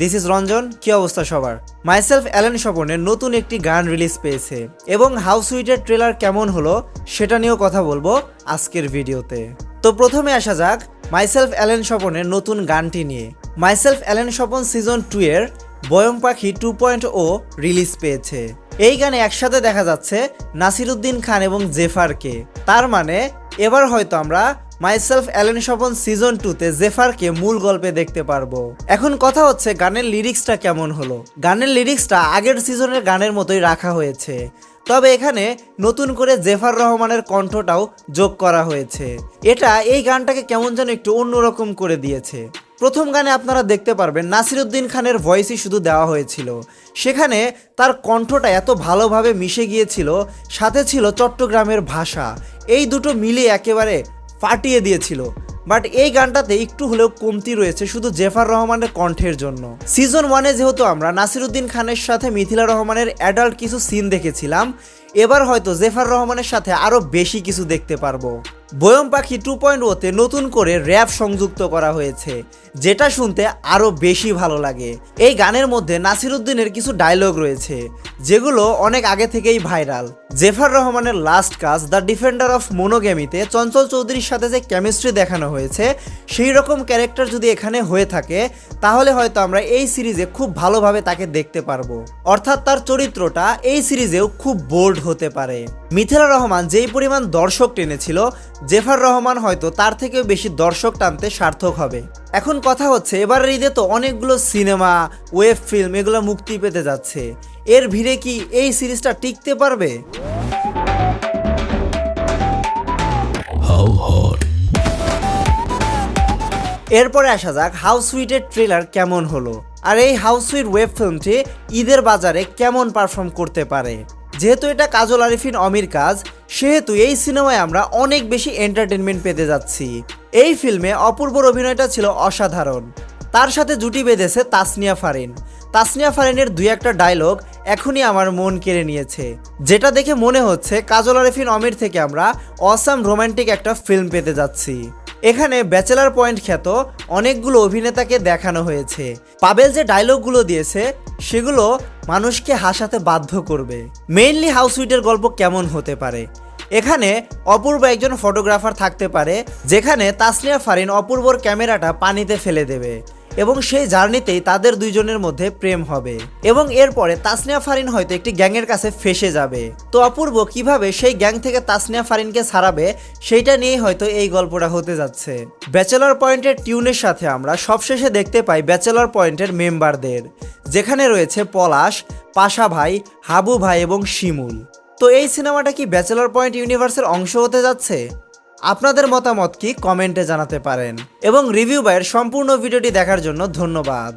This is Ranjan কি অবস্থা সবার? মাইসেলফ অ্যালেন স্বপনের নতুন একটি গান রিলিজ পেয়েছে। এবং হাউস সুইটের ট্রেলার কেমন হলো, সেটা নিয়েও কথা বলব আজকের ভিডিওতে। তো প্রথমে আসা যাক মাইসেলফ অ্যালেন স্বপনের নতুন গানটি নিয়ে। Myself Allen Swapan season two এর বয়ম পাখি টু পয়েন্ট ও রিলিজ পেয়েছে। এই গানে একসাথে দেখা যাচ্ছে নাসিরুদ্দিন খান এবং জেফারকে। তার মানে এবার হয়তো আমরা মাইসেলফ অ্যালেন স্বপন সিজন টুতে জেফারকে মূল গল্পে দেখতে পারব। এখন কথা হচ্ছে, গানের লিরিক্সটা কেমন হলো? গানের লিরিক্সটা আগের সিজনের গানের মতোই রাখা হয়েছে। তবে এখানে নতুন করে জেফার রহমানের কণ্ঠটাও যোগ করা হয়েছে। এটা এই গানটাকে কেমন যেন একটু অন্যরকম করে দিয়েছে। প্রথম গানে আপনারা দেখতে পারবেন নাসিরুদ্দিন খানের ভয়েসই শুধু দেওয়া হয়েছিল। সেখানে তার কণ্ঠটা এত ভালোভাবে মিশে গিয়েছিল, সাথে ছিল চট্টগ্রামের ভাষা। এই দুটো মিলিয়ে একেবারে ফাটিয়ে দিয়েছিল। বাট এই গানটাতে একটু হলেও কমতি রয়েছে শুধু জেফার রহমানের কণ্ঠের জন্য। সিজন ওয়ানে যেহেতু আমরা নাসিরুদ্দিন খানের সাথে মিথিলা রহমানের অ্যাডাল্ট কিছু সিন দেখেছিলাম, এবার হয়তো জেফার রহমানের সাথে আরও বেশি কিছু দেখতে পারব। বয়ম পাখি টু পয়েন্ট ওতে নতুন করে র্যাপ সংযুক্ত করা হয়েছে, যেটা শুনতে আরও বেশি ভালো লাগে। এই গানের মধ্যে নাসিরুদ্দিনের কিছু ডায়লগ রয়েছে, যেগুলো অনেক আগে থেকেই ভাইরাল জেফার রহমানের লাস্ট কাজ দ্য ডিফেন্ডার অফ মোনোগেমিতে চঞ্চল চৌধুরীর সাথে যে কেমিস্ট্রি দেখানো হয়েছে, সেই রকম ক্যারেক্টার যদি এখানে হয়ে থাকে, তাহলে হয়তো আমরা এই সিরিজে খুব ভালোভাবে তাকে দেখতে পারব। অর্থাৎ তার চরিত্রটা এই সিরিজেও খুব বোল্ড হতে পারে। মিথিলা রহমান যেই পরিমাণ দর্শক টেনেছিল, জেফার রহমান হয়তো তার থেকেও বেশি দর্শক টানতে সার্থক হবে। এখন কথা হচ্ছে, এবারের ঈদে তো অনেকগুলো সিনেমা, ওয়েব ফিল্ম এগুলো মুক্তি পেতে যাচ্ছে। এর ভিড়ে কি এই সিরিজটা টিকতে পারবে? এরপরে আসা যাক হাউস সুইটের ট্রেলার কেমন হলো? আর এই হাউস সুইট ওয়েব ফিল্মটি ঈদের বাজারে কেমন পারফর্ম করতে পারে? যেহেতু এটা কাজল আরিফিন অমির কাজ, সেহেতু এই সিনেমায় আমরা অনেক বেশি এন্টারটেনমেন্ট পেতে যাচ্ছি। এই ফিল্মে অপূর্বর অভিনয়টা ছিল অসাধারণ। তার সাথে জুটি বেঁধেছে তাসনিয়া ফারিন। তাসনিয়া ফারিনের দুই একটা ডায়লগ এখনই আমার মন কেড়ে নিয়েছে। যেটা দেখে মনে হচ্ছে কাজল আরিফিন অমির থেকে আমরা অসাম রোমান্টিক একটা ফিল্ম পেতে যাচ্ছি। এখানে ব্যাচেলার পয়েন্ট খ্যাত অনেকগুলো অভিনেতাকে দেখানো হয়েছে। পাবেল যে ডায়লগগুলো দিয়েছে, সেগুলো মানুষকে হাসাতে বাধ্য করবে। মেইনলি হাউস উইটের গল্প কেমন হতে পারে? এখানে অপূর্ব একজন ফটোগ্রাফার থাকতে পারে, যেখানে তাসলিয়া ফারিন অপূর্বর ক্যামেরাটা পানিতে ফেলে দেবে। এবং সেই জার্নিতেই তাদের দুইজনের মধ্যে প্রেম হবে। এবং এরপরে তাসনিয়া ফারিন হয়তো একটি গ্যাংয়ের কাছে ফেসে যাবে। তো অপূর্ব, কীভাবে সেই গ্যাং থেকে তাসনিয়া ফারিনকে ছাড়াবে, সেইটা নিয়েই হয়তো এই গল্পটা হতে যাচ্ছে। ব্যাচেলর পয়েন্টের টিউনের সাথে আমরা সবশেষে দেখতে পাই ব্যাচেলর পয়েন্টের মেম্বারদের, যেখানে রয়েছে পলাশ, পাশা ভাই, হাবু ভাই এবং শিমুল। তো এই সিনেমাটা কি ব্যাচেলর পয়েন্ট ইউনিভার্সের অংশ হতে যাচ্ছে? আপনাদের মতামত কি কমেন্টে জানাতে পারেন। এবং রিভিউ বাইয়ের সম্পূর্ণ ভিডিওটি দেখার জন্য ধন্যবাদ।